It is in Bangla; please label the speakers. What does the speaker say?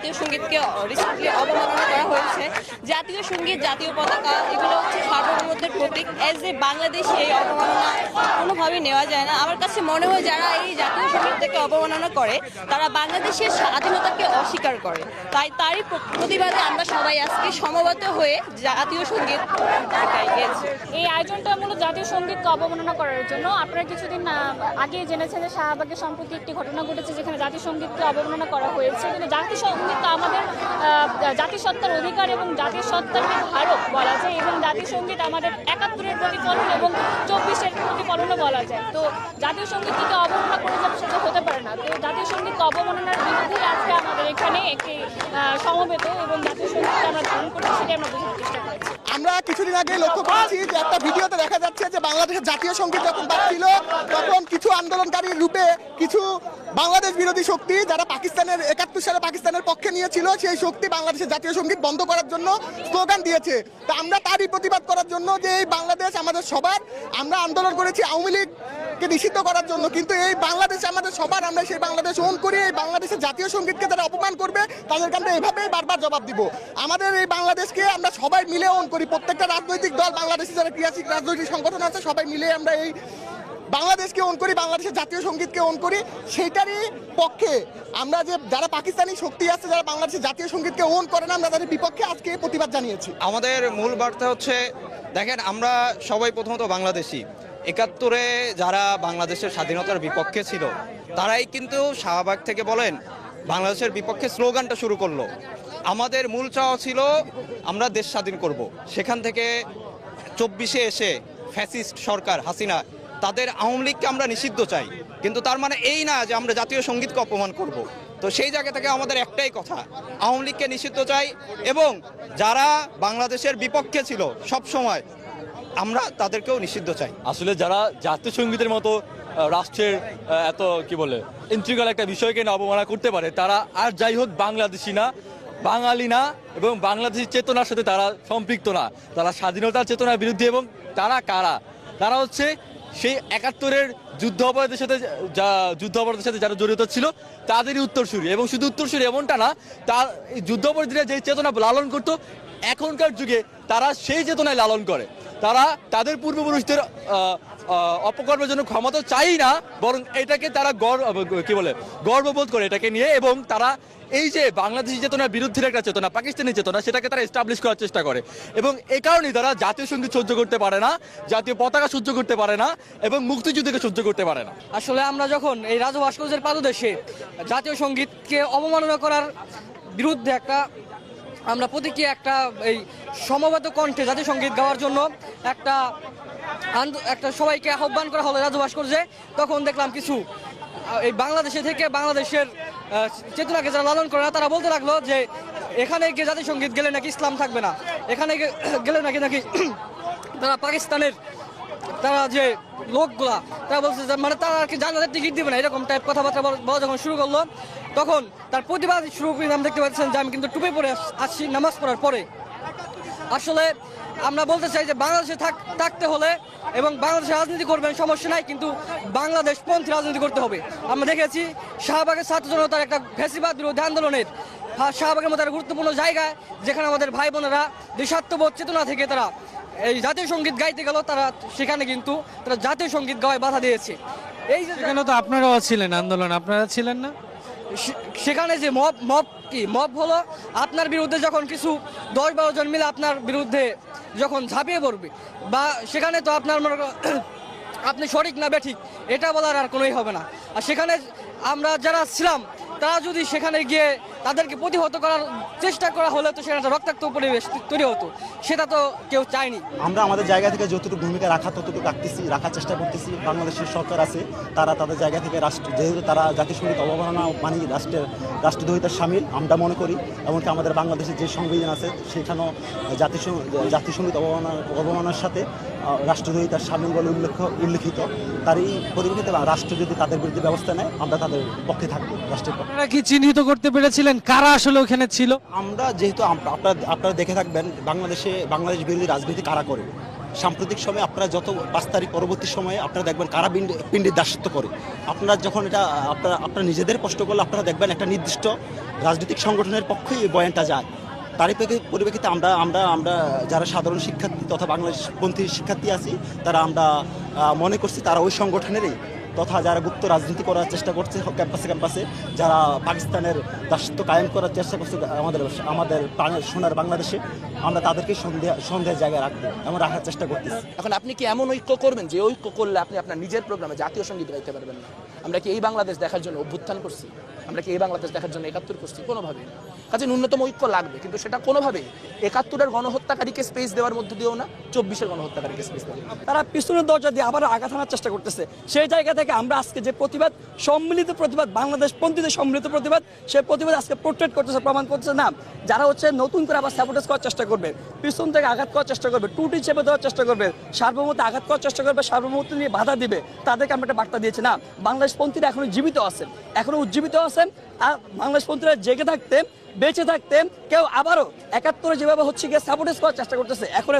Speaker 1: জাতীয় সঙ্গীতকে রিসেন্টলি অবমাননা করা হয়েছে। জাতীয় সংগীত, জাতীয় পতাকা, এগুলো হচ্ছে সার্বভৌমত্বের প্রতীক। এজ এ বাংলাদেশে, এই অবমাননা কোনোভাবে নেওয়া যায় না। আমার কাছে মনে হয় যারা এই জাতীয় সঙ্গীতকে অবমাননা করে, তারা বাংলাদেশের স্বাধীনতাকে অস্বীকার করে। তাই তারই প্রতিবাদে আমরা সবাই আজকে সমবেত হয়ে জাতীয় সংগীত
Speaker 2: এই আয়োজনটা জাতীয় সঙ্গীতকে অবমাননা করার জন্য আপনারা কিছুদিন আগে জেনেছেন যে শাহবাগে সম্প্রতি একটি ঘটনা ঘটেছে যেখানে জাতীয় সঙ্গীতকে অবমাননা করা হয়েছে। কিন্তু জাতীয় সংগীত আমাদের জাতিসত্তার অধিকার এবং জাতীয় সত্তার ধারক বলা যায়, এবং জাতীয় সংগীত আমাদের একাত্তরের প্রতিফলন এবং চব্বিশের প্রতিফলনও বলা যায়। তো জাতীয় সঙ্গীতকে অবমাননা করে যাবে সেটা হতে পারে না। তো জাতীয় সংগীত অবমাননার বিরুদ্ধে এখানে একটি সমবেত এবং জাতীয় সঙ্গীতকে আমরা ধারণ করছি আমরা চেষ্টা
Speaker 3: আমরা কিছুদিন আগে লক্ষ্য করেছি যে একটা ভিডিওতে দেখা যাচ্ছে যে বাংলাদেশের জাতীয় সংগীত যখন বাজছিল তখন কিছু আন্দোলনকারী রূপে কিছু বাংলাদেশ বিরোধী শক্তি যারা পাকিস্তানের, একাত্তর সালে পাকিস্তানের পক্ষে নিয়েছিল, সেই শক্তি বাংলাদেশের জাতীয় সংগীত বন্ধ করার জন্য স্লোগান দিয়েছে। তা আমরা তারই প্রতিবাদ করার জন্য যে এই বাংলাদেশ আমাদের সবার, আমরা আন্দোলন করেছি আওয়ামী লীগকে নিষিদ্ধ করার জন্য। কিন্তু এই বাংলাদেশ আমাদের সবার, আমরা সেই বাংলাদেশ ওন করি, এই বাংলাদেশের জাতীয় সঙ্গীতকে যারা অপমান করবে, তাদেরকে আমরা এভাবেই বারবার জবাব দিব। আমাদের এই বাংলাদেশকে আমরা সবাই মিলে ওন করি। প্রত্যেকটা রাজনৈতিক দল বাংলাদেশে যারা ক্রিয়াশীল রাজনৈতিক সংগঠন আছে, সবাই মিলে আমরা এই বাংলাদেশকে ওন করি, বাংলাদেশের জাতীয় সঙ্গীতকে ওন করি। সেইটারই পক্ষে আমরা যে, যারা পাকিস্তানি শক্তি আছে, যারা বাংলাদেশের জাতীয় সঙ্গীতকে ওন করে না, আমরা তাদের বিপক্ষে আজকে প্রতিবাদ জানিয়েছি।
Speaker 4: আমাদের মূল বার্তা হচ্ছে, দেখেন, আমরা সবাই প্রথমত বাংলাদেশি। একাত্তরে যারা বাংলাদেশের স্বাধীনতার বিপক্ষে ছিল, তারাই কিন্তু শাহবাগ থেকে বলেন, বাংলাদেশের বিপক্ষে স্লোগানটা শুরু করল। আমাদের মূল চাওয়া ছিল, আমরা দেশ স্বাধীন করব। সেখান থেকে চব্বিশে এসে ফ্যাসিস্ট সরকার হাসিনা, তাদের আওয়ামী লীগকে আমরা নিষিদ্ধ চাই। কিন্তু তার মানে এই না যে আমরা জাতীয় সঙ্গীতকে অপমান করব। তো সেই জায়গা থেকে আমাদের একটাই কথা, আওয়ামী লীগকে নিষিদ্ধ চাই এবং যারা বাংলাদেশের বিপক্ষে ছিল সব সময় আমরা তাদেরকেও নিষিদ্ধ চাই।
Speaker 5: আসলে যারা জাতীয় সঙ্গীতের মতো রাষ্ট্রের এত, কি বলে ইন্ট্রিগাল একটা বিষয়কে না অবমাননা করতে পারে, তারা আর যাই হোক বাংলাদেশি না, বাঙালি না এবং বাংলাদেশি চেতনার সাথে তারা সম্পৃক্ত না। তারা স্বাধীনতার চেতনার বিরুদ্ধে এবং তারা কারা? তারা হচ্ছে সেই একাত্তরের যুদ্ধ অপরাধের সাথে, যা, যুদ্ধ অপরাধের সাথে যারা জড়িত ছিল, তাদেরই উত্তরসূরি। এবং শুধু উত্তরসূরি এমনটা না, তার যুদ্ধ অপরাধীরা যে চেতনা লালন করতো, এখনকার যুগে তারা সেই চেতনায় লালন করে। তারা তাদের পূর্বপুরুষদের অপকর্মের জন্য ক্ষমতা চাই না, বরং এটাকে তারা গর্ব, কি বলে, গর্ববোধ করে এটাকে নিয়ে এবং তারা এই যে বাংলাদেশি চেতনার বিরুদ্ধে একটা চেতনা, পাকিস্তানি চেতনা, সেটাকে তারা এস্টাবলিশ করার চেষ্টা করে। এবং এই কারণেই তারা জাতীয় সংগীত সহ্য করতে পারে না, জাতীয় পতাকা সহ্য করতে পারে না এবং মুক্তিযুদ্ধকে সহ্য করতে পারে না।
Speaker 6: আসলে আমরা যখন এই রাজু ভাস্কর্যের পাদদেশে জাতীয় সঙ্গীতকে অবমাননা করার বিরুদ্ধে একটা আমরা প্রতিক্রিয়া একটা এই সমবেত কণ্ঠে জাতীয় সংগীত গাওয়ার জন্য একটা একটা সবাইকে আহ্বান করা হলো রাজু ভাস্কর্যে। তখন দেখলাম কিছু এই বাংলাদেশে থেকে বাংলাদেশের চেতনাকে যারা লালন করে না, তারা বলতে লাগল যে এখানে গিয়ে জাতীয় সংগীত গেলে নাকি ইসলাম থাকবে না। এখানে গেলে নাকি নাকি তারা পাকিস্তানের, তারা যে লোকগুলা, তারা বলছে মানে তারা আর কি জানালার টিকিট দিবে না, এরকম টাইপ কথাবার্তা বলা যখন শুরু করল। তখন তার প্রতিবাদ শুরু করে নাম দেখতে পাচ্ছেন যে আমি কিন্তু টুপি পরে আস- আসছি নামাজ পড়ার পরে। আসলে আমরা বলতে চাই যে বাংলাদেশে থাক- থাকতে হলে এবং বাংলাদেশে রাজনীতি করবেন, সমস্যা নাই, কিন্তু বাংলাদেশ পন্থী রাজনীতি করতে হবে। আমরা দেখেছি শাহবাগের ছাত্র জনতার একটা ফেসিবাদ বিরোধী আন্দোলনের শাহবাগের মতো একটা গুরুত্বপূর্ণ জায়গায় যেখানে আমাদের ভাই বোনেরা দেশাত্মবোধ চেতনা থেকে তারা এই জাতীয় সংগীত গাইতে গেল, তারা সেখানে কিন্তু তারা জাতীয় সংগীত গাওয়ায় বাধা দিয়েছে। এই
Speaker 7: সেখানে তো আপনারাও ছিলেন আন্দোলন, আপনারা ছিলেন না?
Speaker 6: সেখানে যে মব মব কি? মব হলো আপনার বিরুদ্ধে যখন কিছু দশ বারো জন মিলে আপনার বিরুদ্ধে যখন ঝাঁপিয়ে পড়বে, বা সেখানে তো আপনার মনে আপনি সঠিক না বেঠিক, এটা বলার আর কোনোই হবে না। আর সেখানে আমরা যারা ছিলাম, তারা যদি সেখানে গিয়ে তাদেরকে প্রতিহত করার চেষ্টা করা হলে তো সেটা একটা রক্তাক্ত পরিবেশ তৈরি হতো। সেটা তো কেউ চায়নি।
Speaker 8: আমরা আমাদের জায়গা থেকে যতটুকু ভূমিকা রাখা ততটুকু রাখতেছি রাখার চেষ্টা করতেছি। বাংলাদেশের সরকার আছে তারা তাদের জায়গা থেকে রাষ্ট্র যেহেতু তারা সংগীত অবমাননা মানি রাষ্ট্রের রাষ্ট্রদ্রোহিতার সামিল আমরা মনে করি। এমনকি আমাদের বাংলাদেশের যে সংবিধান আছে সেখানেও জাতীয় সংগীত অবমাননা অবমাননার সাথে রাষ্ট্রদ্রোহিতার সামিল বলে উল্লেখ উল্লেখিত। তার এই পরিপ্রেক্ষিতে রাষ্ট্র যদি তাদের বিরুদ্ধে ব্যবস্থা নেয় আমরা তাদের পক্ষে থাকব রাষ্ট্রের পক্ষে।
Speaker 7: কি চিহ্নিত করতে পেরেছিলেন? কারা আসলে ওখানে ছিল?
Speaker 8: আমরা যেহেতু আপনারা আপনারা দেখে থাকবেন, বাংলাদেশে, বাংলাদেশ বিরোধী রাজনীতি কারা করে? সাম্প্রতিক সময়ে আপনারা যত পাঁচ তারিখ পরবর্তী সময়ে আপনারা দেখবেন কারা পিণ্ডি পিণ্ডির দাসত্ব করে। আপনারা যখন এটা, আপনারা আপনারা নিজেদের কষ্ট করলে আপনারা দেখবেন একটা নির্দিষ্ট রাজনৈতিক সংগঠনের পক্ষেই এই বয়ানটা যায়। তারই প্রেক্ষি- পরিপ্রেক্ষিতে আমরা আমরা আমরা যারা সাধারণ শিক্ষার্থী তথা বাংলাদেশপন্থী শিক্ষার্থী আছি, তারা আমরা মনে করছি তারা ওই সংগঠনেরই তথা যারা গুপ্ত রাজনীতি করার চেষ্টা করছে ক্যাম্পাসে ক্যাম্পাসে, যারা পাকিস্তানের দাসত্ব কায়েম করার চেষ্টা করছে আমাদের আমাদের সোনার বাংলাদেশে, আমরা তাদেরকে সন্দেহ, সন্দেহের জায়গায় রাখব, এমন রাখার চেষ্টা করতেছি।
Speaker 9: এখন আপনি কি এমন ঐক্য করবেন যে ঐক্য করলে আপনি আপনার নিজের প্রোগ্রামে জাতীয় সংগীত গাইতে পারবেন না? আমরা কি এই বাংলাদেশ দেখার জন্য অভ্যুত্থান করছি? আমরা কি এই বাংলাদেশ দেখার জন্য একাত্তর করছি? কোনোভাবেই না। কাজে ন্যূনতম ঐক্য লাগবে, কিন্তু সেটা কোনোভাবেই একাত্তরের গণহত্যাকারীকে স্পেস দেওয়ার মধ্যে দিয়েও না, চব্বিশের গণহত্যাকারীকে স্পেস দেবে
Speaker 10: তারা পিছনের দরজা দিয়ে আবার আঘাত হানার চেষ্টা করতেছে। সেই জায়গা থেকে আমরা আজকে যে প্রতিবাদ, সম্মিলিত প্রতিবাদ, বাংলাদেশ পন্থীদের সম্মিলিত প্রতিবাদ, সেই প্রতিবাদ আজকে পোর্ট্রেট করতেছে, প্রমাণ করতেছে না। যারা হচ্ছে নতুন করে আবার স্যাবোটেজ করার চেষ্টা করবে পিছন থেকে আঘাত করার চেষ্টা করবে, টুটি চেপে দেওয়ার চেষ্টা করবে, সার্বভৌমত্বে আঘাত করার চেষ্টা করবে, সার্বভৌমত্ব নিয়ে বাধা দিবে, তাদেরকে আমরা একটা বার্তা দিয়েছি, না, বাংলাদেশ পন্থীরা এখনও জীবিত আছে এখনও উজ্জীবিত আছেন আর বাংলাদেশ পন্থীরা জেগে থাকতে বেঁচে থাকতে কেউ আবারও একাত্তরে যেভাবে হচ্ছে গিয়ে সাপোর্টেজ করার চেষ্টা করতেছে, এখন